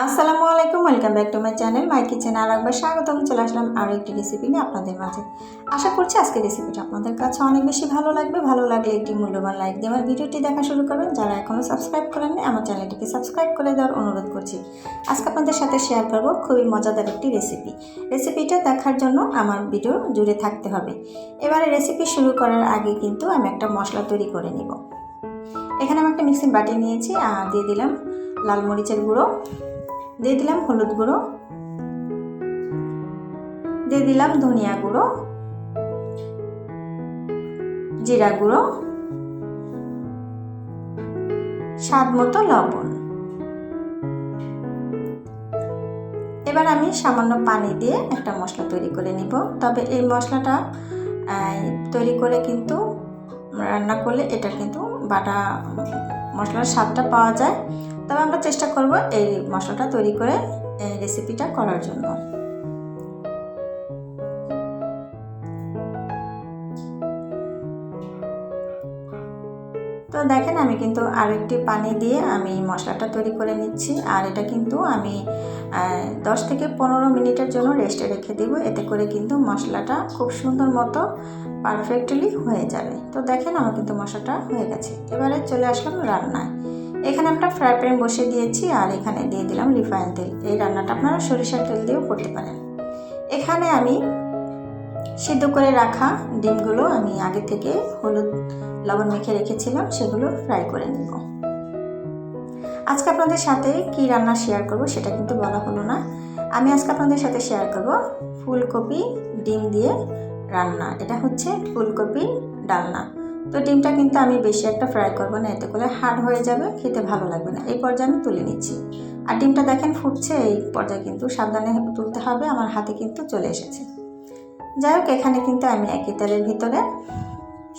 আসসালামু আলাইকুম, welcome back to my channel my kitchen. আর একবার স্বাগতম, চলে আসলাম আরও একটি রেসিপি নিয়ে আপনাদের মাঝে। আশা করছি আজকে রেসিপিটা আপনাদের কাছে অনেক বেশি ভালো লাগবে। ভালো লাগলে একটি মূল্যবান লাইক দিয়ে আমার ভিডিওটি দেখা শুরু করবেন। যারা এখনও সাবস্ক্রাইব করেননি, আমার চ্যানেলটিকে সাবস্ক্রাইব করে দেওয়ার অনুরোধ করছি। আজকে আপনাদের সাথে শেয়ার করব খুবই মজাদার একটি রেসিপি রেসিপিটা দেখার জন্য আমার ভিডিও জুড়ে থাকতে হবে। এবারে রেসিপি শুরু করার আগে কিন্তু আমি একটা মশলা তৈরি করে নিব। এখানে আমি একটা মিক্সিং বাটি নিয়েছি আর দিয়ে দিলাম লাল মরিচের গুঁড়ো। দিয়ে দিলাম হলুদ গুঁড়ো। দিয়ে দিলাম ধনিয়া গুঁড়ো, জিরা গুঁড়ো, স্বাদ মতো লবণ। এবার আমি সামান্য পানি দিয়ে একটা মশলা তৈরি করে নিব। তবে এই মশলাটা তৈরি করে কিন্তু, রান্না করলে এটা কিন্তু বাটা মশলার স্বাদটা পাওয়া যায়। তবে আমরা চেষ্টা করব এই মশলাটা তৈরি করে রেসিপিটা করার জন্য। তো দেখেন, আমি কিন্তু আর একটি পানি দিয়ে আমি মশলাটা তৈরি করে নিচ্ছি। আর এটা কিন্তু আমি দশ থেকে পনেরো মিনিটের জন্য রেস্টে রেখে দেবো। এতে করে কিন্তু মশলাটা খুব সুন্দর মতো পারফেক্টলি হয়ে যাবে। তো দেখেন, আমার কিন্তু মশলাটা হয়ে গেছে। এবারে চলে আসলাম রান্নায়। এখানে একটা ফ্রাই প্যান বসিয়ে দিয়েছি আর এখানে দিয়ে দিলাম রিফাইন তেল। এই রান্নাটা আপনারা সরিষার তেল দিয়েও করতে পারেন। এখানে আমি সিদ্ধ করে রাখা ডিমগুলো আমি আগে থেকে হলুদ, লবণ মেখে রেখেছিলাম, সেগুলো ফ্রাই করে নিব। আজকে আপনাদের সাথে কি রান্না শেয়ার করব সেটা কিন্তু বলা হলো না। আমি আজকে আপনাদের সাথে শেয়ার করব ফুলকপি ডিম দিয়ে রান্না। এটা হচ্ছে ফুলকপি ডালনা। তো ডিমটা কিন্তু আমি বেশি একটা ফ্রাই করব না, এতে করে হার্ড হয়ে যাবে, খেতে ভালো লাগবে না। এই পর্যায়ে আমি তুলে নিচ্ছি। আর ডিমটা দেখেন ফুটছে, এই পর্যায়ে কিন্তু সাবধানে তুলতে হবে, আমার হাতে কিন্তু চলে এসেছে। যাই হোক, এখানে কিন্তু আমি একই তেলের ভিতরে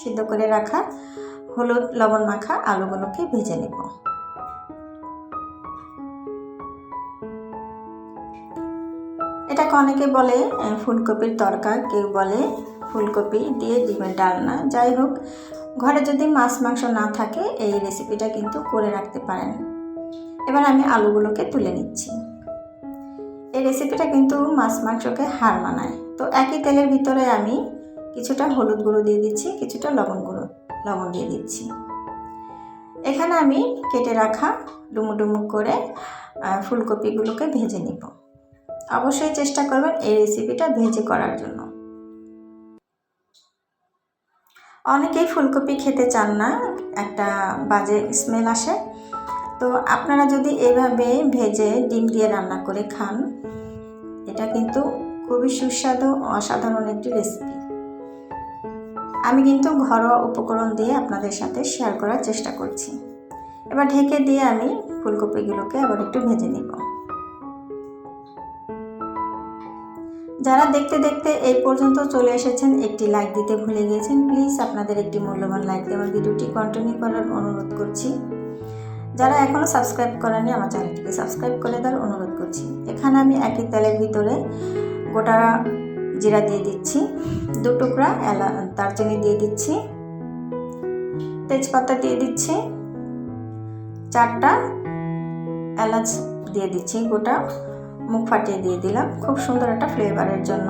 সিদ্ধ করে রাখা হলুদ, লবণ মাখা আলুগুলোকে ভেজে নেব। এটাকে অনেকে বলে ফুলকপির তরকা, কেউ বলে ফুলকপি দিয়ে ডিমের ডালনা। যাই হোক, ঘরে যদি মাছ মাংস না থাকে, এই রেসিপিটা কিন্তু করে রাখতে পারেন। এবার আমি আলুগুলোকে তুলে নিচ্ছি। এই রেসিপিটা কিন্তু মাছ মাংসকে হার মানায়। তো একই তেলের ভিতরে আমি কিছুটা হলুদ গুঁড়ো দিয়ে দিচ্ছি, কিছুটা লবণ গুঁড়ো, লবণ দিয়ে দিচ্ছি। এখানে আমি কেটে রাখা ডুমু ডুমু করে ফুলকপিগুলোকে ভেজে নিব। অবশ্যই চেষ্টা করবেন এই রেসিপিটা ভেজে করার জন্য। অনেকেই ফুলকপি খেতে চান না, একটা বাজে স্মেল আসে। তো আপনারা যদি এভাবে ভেজে ডিম দিয়ে রান্না করে খান, এটা কিন্তু খুবই সুস্বাদু অসাধারণ একটি রেসিপি আমি কিন্তু ঘরোয়া উপকরণ দিয়ে আপনাদের সাথে শেয়ার করার চেষ্টা করছি। এবার ঢেকে দিয়ে আমি ফুলকপিগুলোকে আবার একটু ভেজে নিব। যারা দেখতে দেখতে এই পর্যন্ত চলে এসেছেন, একটি লাইক দিতে ভুলে গিয়েছেন প্লিজ আপনাদের একটি মূল্যবান লাইক আমার ভিডিওটি কন্টিনিউ করার অনুরোধ করছি। যারা এখনও সাবস্ক্রাইব করেনি আমার চ্যানেলটিকে সাবস্ক্রাইব করে দেওয়ার অনুরোধ করছি। এখানে আমি একই তেলের ভিতরে গোটা জিরা দিয়ে দিচ্ছি, দু টুকরা এলা, দারচিনি দিয়ে দিচ্ছি, তেজপাতা দিয়ে দিচ্ছি, চারটা এলাচ দিয়ে দিচ্ছি গোটা। মুখ ফাটিয়ে দিয়ে দিলাম খুব সুন্দর একটা ফ্লেভারের জন্য।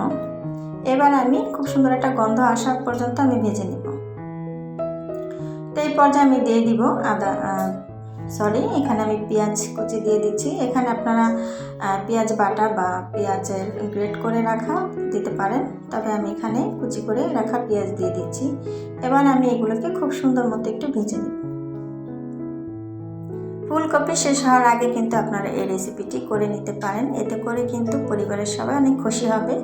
এবার আমি খুব সুন্দর একটা গন্ধ আসা পর্যন্ত আমি ভেজে নিব। তো এই পর্যায়ে আমি দিয়ে দিব আদা সরি এখানে আমি পেঁয়াজ কুচি দিয়ে দিচ্ছি। এখানে আপনারা পেঁয়াজ বাটা বা পেঁয়াজের গ্রেট করে রাখা দিতে পারেন। তবে আমি এখানে কুচি করে রাখা পেঁয়াজ দিয়ে দিচ্ছি। এবার আমি এগুলোকে খুব সুন্দর মতো একটু ভেজে নিব। ফুলকপি শেষ হওয়ার আগে কিন্তু আপনারা এই রেসিপিটি করে নিতে পারেন। এতে করে কিন্তু পরিবারের সবাই অনেক খুশি হবে।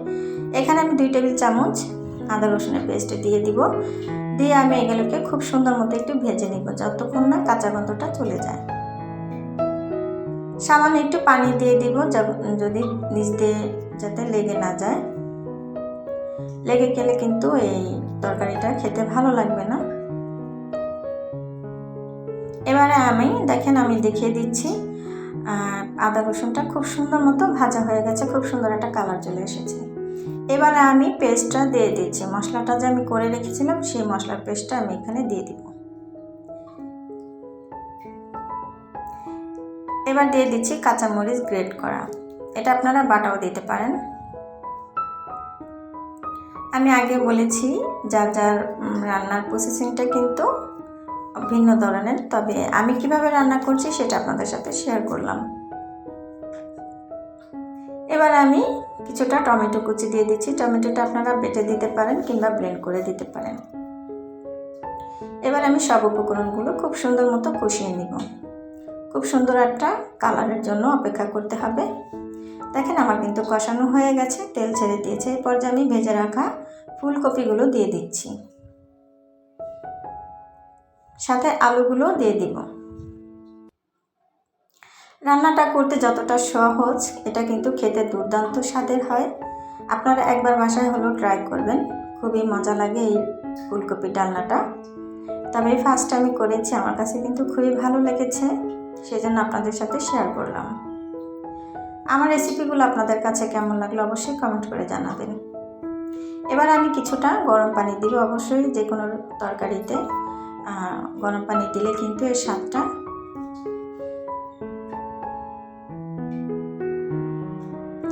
এখানে আমি দুই টেবিল চামচ আদা রসুনের পেস্ট দিয়ে দিব। দিয়ে আমি এগুলোকে খুব সুন্দর মতো একটু ভেজে নিব, যতক্ষণ না কাঁচা গন্ধটা চলে যায়। সামান্য একটু পানি দিয়ে দিব যদি নিচ দিয়ে যাতে লেগে না যায়। লেগে গেলে কিন্তু এই তরকারিটা খেতে ভালো লাগবে না। এবারে আমি, দেখেন আমি দেখিয়ে দিচ্ছি আদা রসুনটা খুব সুন্দর মতো ভাজা হয়ে গেছে, খুব সুন্দর একটা কালার চলে এসেছে। এবারে আমি পেস্টটা দিয়ে দিচ্ছি, মশলাটা যে আমি করে রেখেছিলাম, সেই মশলার পেস্টটা আমি এখানে দিয়ে দিব। এবার দিয়ে দিচ্ছি কাঁচামরিচ গ্রেট করা, এটা আপনারা বাটাও দিতে পারেন। আমি আগে বলেছি, যার যার রান্নার প্রসেসিংটা কিন্তু ভিন্ন ধরনের, তবে আমি কীভাবে রান্না করছি সেটা আপনাদের সাথে শেয়ার করলাম। এবার আমি কিছুটা টমেটো কুচি দিয়ে দিচ্ছি। টমেটোটা আপনারা বেটে দিতে পারেন কিংবা ব্লেন্ড করে দিতে পারেন। এবার আমি সব উপকরণগুলো খুব সুন্দর মতো কষিয়ে নিব। খুব সুন্দর একটা কালারের জন্য অপেক্ষা করতে হবে। দেখেন আমার কিন্তু কষানো হয়ে গেছে, তেল ছেড়ে দিয়েছে। এরপর যে আমি ভেজে রাখা ফুলকপিগুলো দিয়ে দিচ্ছি। সাথে আলুগুলো দিয়ে দিব। রান্নাটা করতে যতটা সহজ, এটা কিন্তু খেতে দুর্দান্ত স্বাদের হয়। আপনারা একবার বাসায় হলেও ট্রাই করবেন। খুবই মজা লাগে এই ফুলকপি ডালনাটা। তবে ফার্স্ট আমি করেছি, আমার কাছে কিন্তু খুবই ভালো লেগেছে, সেজন্য আপনাদের সাথে শেয়ার করলাম। আমার রেসিপিগুলো আপনাদের কাছে কেমন লাগল অবশ্যই কমেন্ট করে জানাবেন। এবার আমি কিছুটা গরম পানি দিব, অবশ্যই যে কোনো তরকারিতে। গরম পানি দিলে কিন্তু এর স্বাদটা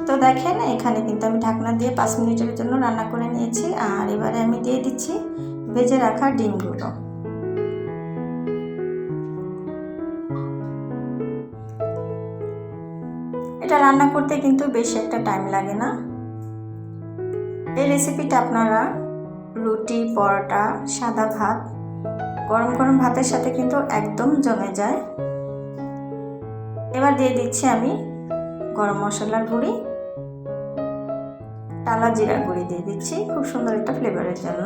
তো দেখেন, এখানে কিন্তু আমি ঢাকনা দিয়ে পাঁচ মিনিটের জন্য রান্না করে নিয়েছি, আর এবারে আমি দিয়ে দিচ্ছি ভেজে রাখা ডিমগুলো। এটা রান্না করতে কিন্তু বেশি একটা টাইম লাগে না। এই রেসিপিটা আপনারা রুটি, পরোটা, সাদা ভাত গরম গরম ভাতের সাথে কিন্তু একদম জমে যায়। এবার দিয়ে দিচ্ছি আমি গরম মশলার গুঁড়ি। টালা জিরা গুঁড়ি দিয়ে দিচ্ছি, খুব সুন্দর একটা ফ্লেভারের জন্য।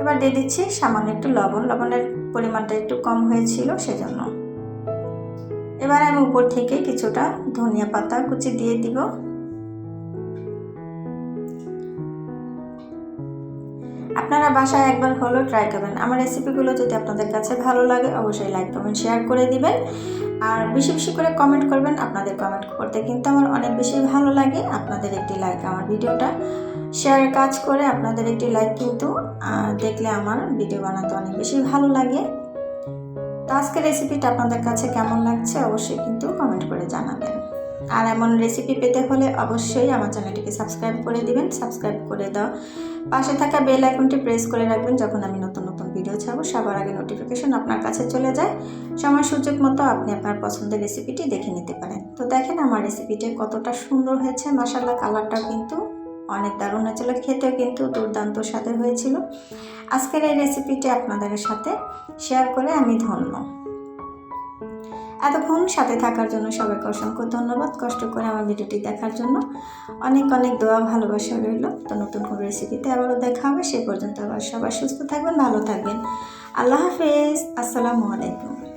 এবার দিয়ে দিচ্ছি সামান্য একটু লবণ, লবণের পরিমাণটা একটু কম হয়েছিল সেজন্য। এবার আমি উপর থেকে কিছুটা ধনিয়া পাতা কুচি দিয়ে দিব। আপনারা বাসায় একবার হলেও ট্রাই করবেন। আমার রেসিপিগুলো যদি আপনাদের কাছে ভালো লাগে, অবশ্যই লাইক কমেন্ট শেয়ার করে দিবেন। আর বেশি বেশি করে কমেন্ট করবেন, আপনাদের কমেন্ট করতে কিন্তু আমার অনেক বেশি ভালো লাগে। আপনাদের একটি লাইক আমার ভিডিওটা। শেয়ার কাজ করে আপনাদের একটি লাইক কিন্তু দেখলে আমার ভিডিও বানাতে অনেক বেশি ভালো লাগে। তো আজকের রেসিপিটা আপনাদের কাছে কেমন লাগছে, অবশ্যই কিন্তু কমেন্ট করে জানাবেন। আর এমন রেসিপি পেতে হলে অবশ্যই আমার চ্যানেলটিকে সাবস্ক্রাইব করে দিবেন সাবস্ক্রাইব করে দাও। পাশে থাকা বেল আইকনটি প্রেস করে রাখবেন যখন আমি নতুন নতুন ভিডিও ছাড়বো। সবার আগে নোটিফিকেশন আপনার কাছে চলে যায়। সময় সুযোগ মতো আপনি আপনার পছন্দের রেসিপিটি দেখে নিতে পারেন। তো দেখেন আমার রেসিপিটি কতটা সুন্দর হয়েছে। মশালা কালারটাও কিন্তু অনেক দারুণ হয়েছিল। খেতেও কিন্তু দুর্দান্ত স্বাদের হয়েছিল। আজকের এই রেসিপিটি আপনাদের সাথে শেয়ার করে আমি ধন্য। এতক্ষণ সাথে থাকার জন্য সবাইকে অসংখ্য ধন্যবাদ, কষ্ট করে আমার ভিডিওটি দেখার জন্য। অনেক অনেক দোয়া, ভালোবাসা রইল। তো নতুন কোনো রেসিপিতে আবারও দেখা হবে। সে পর্যন্ত আবার সবাই সুস্থ থাকবেন, ভালো থাকবেন। আল্লাহ হাফেজ। আসসালামু আলাইকুম।